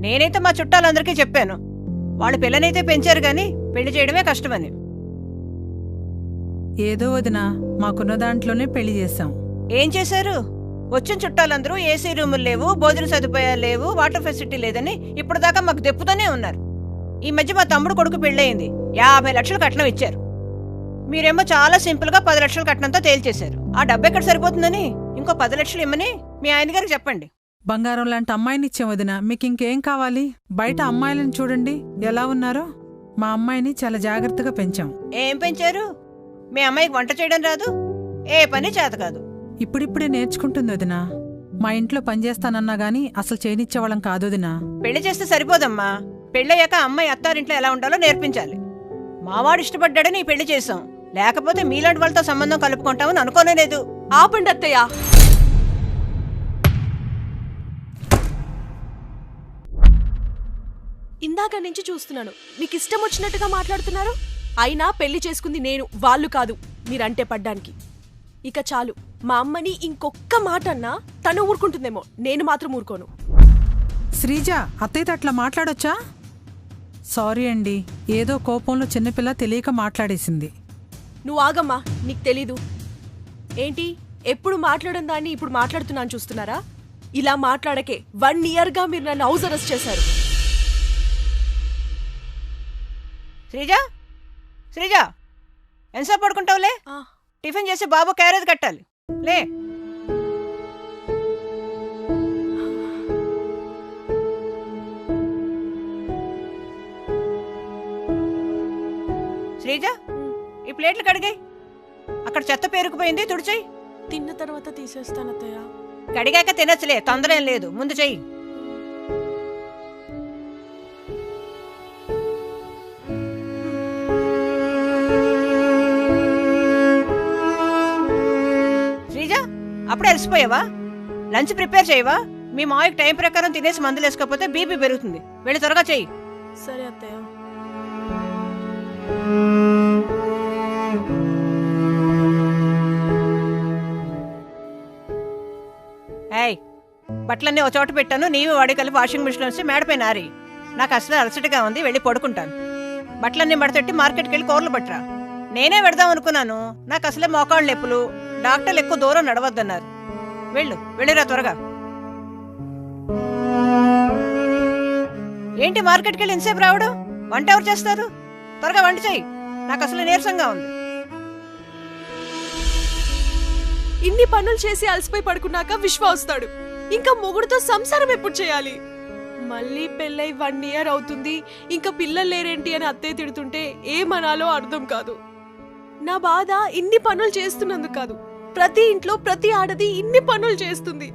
నేనైతే మా చుట్టాలందరికీ చెప్పాను. వాళ్ళు పిల్లనైతే పెంచారు గాని పెళ్ళి చేయడమే కష్టమని ఏదో వదినా మాకున్న దాంట్లోనే పెళ్ళి చేశాం. ఏం చేశారు? వచ్చిన చుట్టాలందరూ ఏసీ రూములు లేవు భోజన సదుపాయాలు లేవు వాటర్ ఫెసిలిటీ లేదని ఇప్పుడు దాకా మాకు దెప్పుతూనే ఉన్నారు. ఈ మధ్య మా తమ్ముడు కొడుకు పెళ్ళయింది. యాభై లక్షలు కట్నం ఇచ్చారు. మీరేమో చాలా సింపుల్గా పది లక్షలు కట్నంతో తేల్చేశారు. ఆ డబ్బు ఎక్కడ సరిపోతుందని? ఇంకో పది లక్షలు ఇమ్మని మీ ఆయన గారికి చెప్పండి. బంగారం లాంటి అమ్మాయిని ఇచ్చాం వదినా మీకు ఇంకేం కావాలి? బయట అమ్మాయిలను చూడండి. ఎలా ఉన్నారో? మా అమ్మాయిని చాలా జాగ్రత్తగా పెంచాం. ఏం పెంచారు? మీ అమ్మాయికి వంట చేయడం రాదు? ఏ పని చేత కాదు. ఇప్పుడిప్పుడే నేర్చుకుంటుంది వదినా. మా ఇంట్లో పనిచేస్తానన్నా గాని అసలు చేయనిచ్చేవాళ్ళం కాదు వదినా. పెళ్ళి చేస్తే సరిపోదమ్మా. పెళ్ళయ్యాక అమ్మాయి అత్తారింట్లో ఎలా ఉండాలో నేర్పించాలి. మావాడు ఇష్టపడ్డాడని పెళ్ళి చేశాం. లేకపోతే మీలాంటి వాళ్ళతో సంబంధం కలుపుకుంటామని అనుకోనే లేదు. ఆపండి అత్తయ్య. ఇందాక నుంచి చూస్తున్నాను. మీకు ఇష్టం వచ్చినట్టుగా మాట్లాడుతున్నారు? అయినా పెళ్ళి చేసుకుంది నేను వాళ్ళు కాదు మీరంటే పడ్డానికి. ఇక చాలు మా అమ్మని ఇంకొక్క మాట అన్నా తను ఊరుకుంటుందేమో నేను మాత్రం ఊరుకోను. శ్రీజ అత్తయ్యతో అట్లా మాట్లాడొచ్చా? సారీ అండి ఏదో కోపంలో చిన్నపిల్ల తెలియక మాట్లాడేసింది. నువ్వు ఆగమ్మా నీకు తెలీదు. ఏంటి ఎప్పుడు మాట్లాడడం దాన్ని ఇప్పుడు మాట్లాడుతున్నాను చూస్తున్నారా? ఇలా మాట్లాడకే వన్ ఇయర్గా మీరు నన్ను హౌస్ అరెస్ట్ చేశారు. శ్రీజ? శ్రీజ ఎంతసేపు పడుకుంటావులే? టిఫిన్ చేసి బాబు క్యారేజ్ కట్టాలి. లే. శ్రీజ ఈ ప్లేట్లు కడిగాయి. అక్కడ చెత్త పేరుకుపోయింది తుడిచేయి. తిన్న తర్వాత తీసేస్తాను అత్తయ్య కడిగాక తినచ్చులే తొందర ఏం లేదు. ముందు చెయ్యి. అలసిపోయావా లంచ్ ప్రిపేర్ చేయవా? మీ మాయకు టైం ప్రకారం తినేసి మందులు వేసుకోకపోతే బీపీ పెరుగుతుంది. వెళ్ళి త్వరగా చెయ్యి. సరే అత్తయ్య. ఏయ్ బట్టలన్నీ ఒక చోట పెట్టాను నీవి వాడి కలిపి వాషింగ్ మిషన్ వచ్చి మేడపైన ఆరి. నాకు అసలు అలసటగా ఉంది వెళ్ళి పడుకుంటాను. బట్టలన్నీ మడతెట్టి మార్కెట్కి వెళ్ళి కూరలు పట్టరా. నేనే పెడదాం అనుకున్నాను. నాకు అసలే మోకాళ్ళు నొప్పులు. డాక్టర్లు ఎక్కువ దూరం నడవద్దన్నారు. వెళ్ళు. వెళ్ళిరా త్వరగా. ఏంటి మార్కెట్కి వెళ్ళి ఎంతసేపు రావడం? వంట ఎవరు చేస్తారు? త్వరగా వంట చేయి. నాకు అసలు నీరసంగా ఉంది. ఇన్ని పనులు చేసి అలసిపోయి పడుకున్నాక విశ్వ వస్తాడు. ఇంకా మొగుడుతో సంసారం ఎప్పుడు చేయాలి? మళ్ళీ పెళ్ళై వన్ ఇయర్ అవుతుంది. ఇంకా పిల్లలు లేరేంటి అని అత్తయ్య తిడుతుంటే ఏమనాలో అర్థం కాదు. నా బాధ ఇన్ని పనులు చేస్తున్నందుకు కాదు. ప్రతి ఇంట్లో ప్రతి ఆడది ఇన్ని పనులు చేస్తుంది.